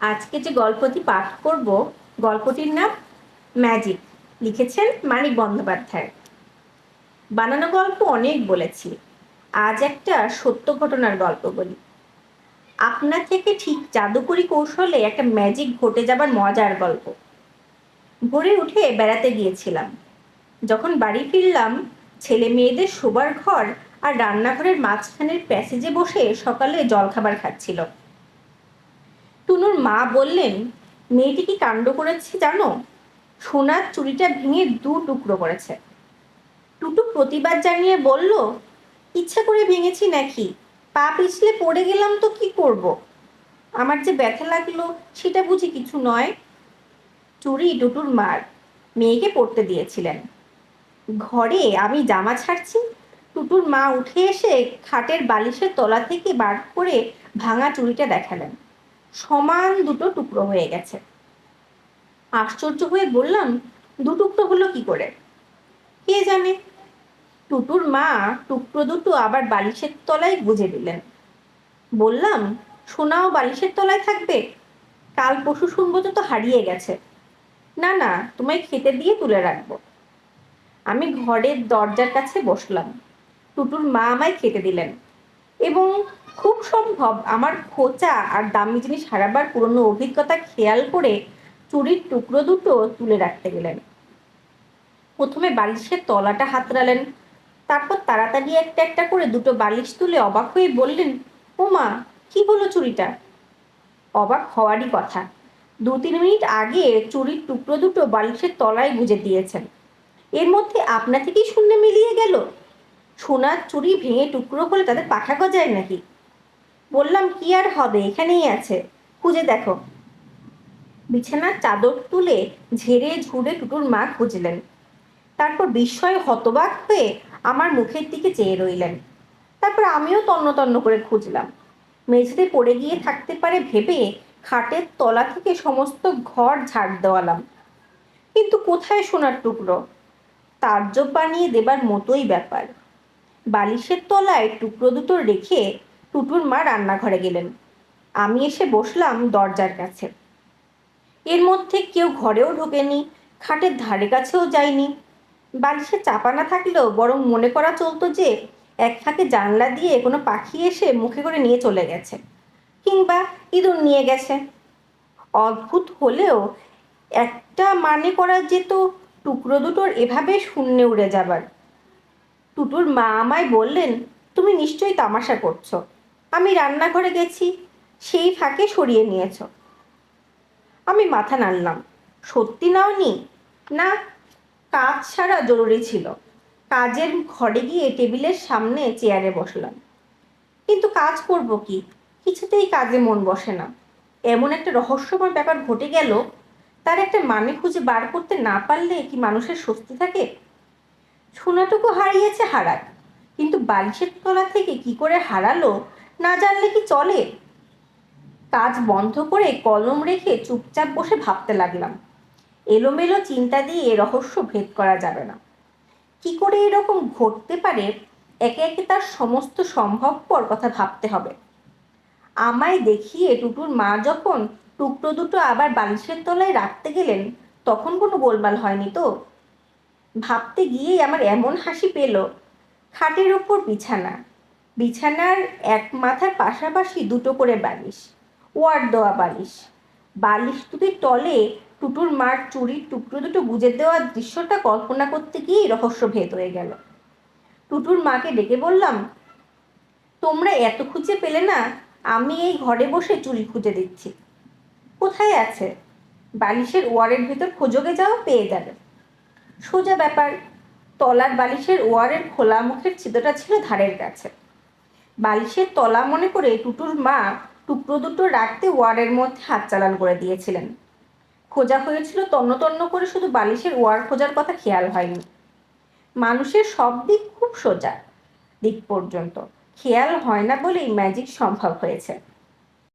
আজকে যে গল্পটি পাঠ করব, গল্পটির নাম ম্যাজিক। লিখেছেন মানিক বন্দ্যোপাধ্যায়। বানানো গল্প অনেক বলেছি। আজ একটা সত্য ঘটনার গল্প বলি। আপনা থেকে ঠিক জাদুকরি কৌশলে একটা ম্যাজিক ঘটে যাবার মজার গল্প। ভোরে উঠে বেড়াতে গিয়েছিলাম। যখন বাড়ি ফিরলাম, ছেলে মেয়েদের শোবার ঘর আর রান্নাঘরের মাঝখানের প্যাসেজে বসে সকালে জলখাবার খাচ্ছিল। টুনুর মা বললেন, মেয়েটি কি কাণ্ড করেছে জানো? সোনার চুড়িটা ভেঙে দু টুকরো করেছে। টুটু প্রতিবাদ জানিয়ে বলল, ইচ্ছা করে ভেঙেছি নাকি? পা পিছলে পড়ে গেলাম তো কি করব। আমার যে ব্যথা লাগল সেটা বুঝি কিছু নয়? চুরি টুটুর মার মেয়েকে পড়তে দিয়েছিলেন। ঘরে আমি জামা ছাড়ছি? টুটুর মা উঠে এসে খাটের বালিশের তলা থেকে বার করে ভাঙা চুড়িটা দেখালেন। সমান দুটো টুকরো হয়ে গেছে। আশ্চর্য হয়ে বললাম দু টুকরো হলো কি করে? কে জানে? টুটুর মা টুকরো দুটো আবার বালিশের তলায় গুজে দিলেন। বললাম, সোনাও বালিশের তলায় থাকবে? কাল পশু শুনব তো তো হারিয়ে গেছে। না না, তোমায় খেতে দিয়ে তুলে রাখব। আমি ঘরের দরজার কাছে বসলাম। টুটুর মা আমায় খেতে দিলেন এবং খুব সম্ভব। আমার খোঁচা আর দামি জিনিস হারাবার পুরনো অভিজ্ঞতা খেয়াল করে চুরির টুকরো দুটো তুলে রাখতে গেলেন। প্রথমে বালিশের তলাটা হাতড়ালেন, তারপর তাড়াতাড়ি একটা একটা করে দুটো বালিশ তুলে অবাক হয়ে বললেন, ও মা, কি হলো চুরিটা? অবাক হওয়ারই কথা। দু তিন মিনিট আগে চুরির টুকরো দুটো বালিশের তলায় গুজে দিয়েছেন। এর মধ্যে আপনা থেকেই শূন্য মিলিয়ে গেল। সোনার চুরি ভেঙে টুকরো হলে তাদের পাখা গজায় নাকি? বললাম, কি আর হবে? এখানেই আছে। খুঁজে দেখো। বিছানার চাদর তুলে ঝেড়ে ঝুড়ে টুটুর মা খুঁজলেন। তারপর বিস্ময়ে হতবাক হয়ে আমার মুখের দিকে চেয়ে রইলেন। তারপর আমিও তন্ন তন্ন করে খুঁজলাম। মেঝেতে পড়ে গিয়ে থাকতে পারে ভেবে খাটের তলা থেকে সমস্ত ঘর ঝাড় দেওয়ালাম। কিন্তু কোথায় সোনার টুকরো? তার্জব বানিয়ে দেবার মতোই ব্যাপার। বালিশের তলায় টুকরো দুটো রেখে টুটুর মা রান্নাঘরে গেলেন। আমি এসে বসলাম দরজার কাছে। এর মধ্যে কেউ ঘরেও ঢোকেনি, খাটের ধারে কাছেও যায়নি। বালিশে চাপা না থাকলেও বরং মনে করা চলতো যে, এক ফাঁকে জানলা দিয়ে কোনো পাখি এসে মুখে করে নিয়ে চলে গেছে কিংবা ইঁদুর নিয়ে গেছে। অদ্ভুত হলেও একটা মানে করা যেত টুকরো দুটোর এভাবে শূন্যে উড়ে যাবার। টুটুর মা আমায় বললেন, তুমি নিশ্চয়ই তামাশা করছ। আমি রান্নাঘরে গেছি, সেই ফাঁকে সরিয়ে নিয়েছ। আমি মাথা নাড়লাম, সত্যি নাওনি? না, কাজ ছাড়া জরুরি ছিল। কাজের ঘরে গিয়ে টেবিলের সামনে চেয়ারে বসলাম। কিন্তু কাজ করব কি? কিছুতেই কাজে মন বসে না। এমন একটা রহস্যময় ব্যাপার ঘটে গেল, তার একটা মানে খুঁজে বার করতে না পারলে কি মানুষের স্বস্তি থাকে? সোনাটুকু হারিয়েছে হারাক কিন্তু বালিশের তলা থেকে কি করে হারালো না জানলে কি চলে? কাজ বন্ধ করে কলম রেখে চুপচাপ বসে ভাবতে লাগলাম। এলোমেলো চিন্তা দিয়ে এ রহস্য ভেদ করা যাবে না। কি করে এরকম ঘটতে পারে, একে একে তার সমস্ত সম্ভবপর কথা ভাবতে হবে। আমায় দেখিয়ে টুটুর মা যখন টুকরো দুটো আবার বালিশের তলায় রাখতে গেলেন, তখন কোনো গোলমাল হয়নি তো? ভাবতে গিয়েই আমার এমন হাসি পেল, খাটের ওপর বিছানা। বিছানার এক মাথার পাশাপাশি দুটো করে বালিশ ওয়ার দেওয়া বালিশ। বালিশ দুটির তলে টুটুর মার চুরির টুকরো দুটো গুজে দেওয়ার দৃশ্যটা কল্পনা করতে গিয়েই রহস্য ভেদ হয়ে গেল। টুটুর মাকে ডেকে বললাম, তোমরা এত খুঁজে পেলে না, আমি এই ঘরে বসে চুরি খুঁজে দিচ্ছি। কোথায় আছে? বালিশের ওয়ারের ভেতর খোঁজোগে যাও পেয়ে যাবে। সোজা ব্যাপার, তলার বালিশের ওয়ারের খোলা মুখের ছিদ্রটা ছিল ধারের কাছে। বালিশের তলা মনে করে টুটুর মা টুকরো দুটো রাখতে ওয়ারের মধ্যে হাত চালান করে দিয়েছিলেন। খোঁজা হয়েছিল তন্ন তন্ন করে শুধু বালিশের ওয়ার খোঁজার কথা খেয়াল হয়নি। মানুষের সব দিক খুব সোজা, দিক পর্যন্ত। খেয়াল হয় না বলেই ম্যাজিক সম্ভব হয়েছে।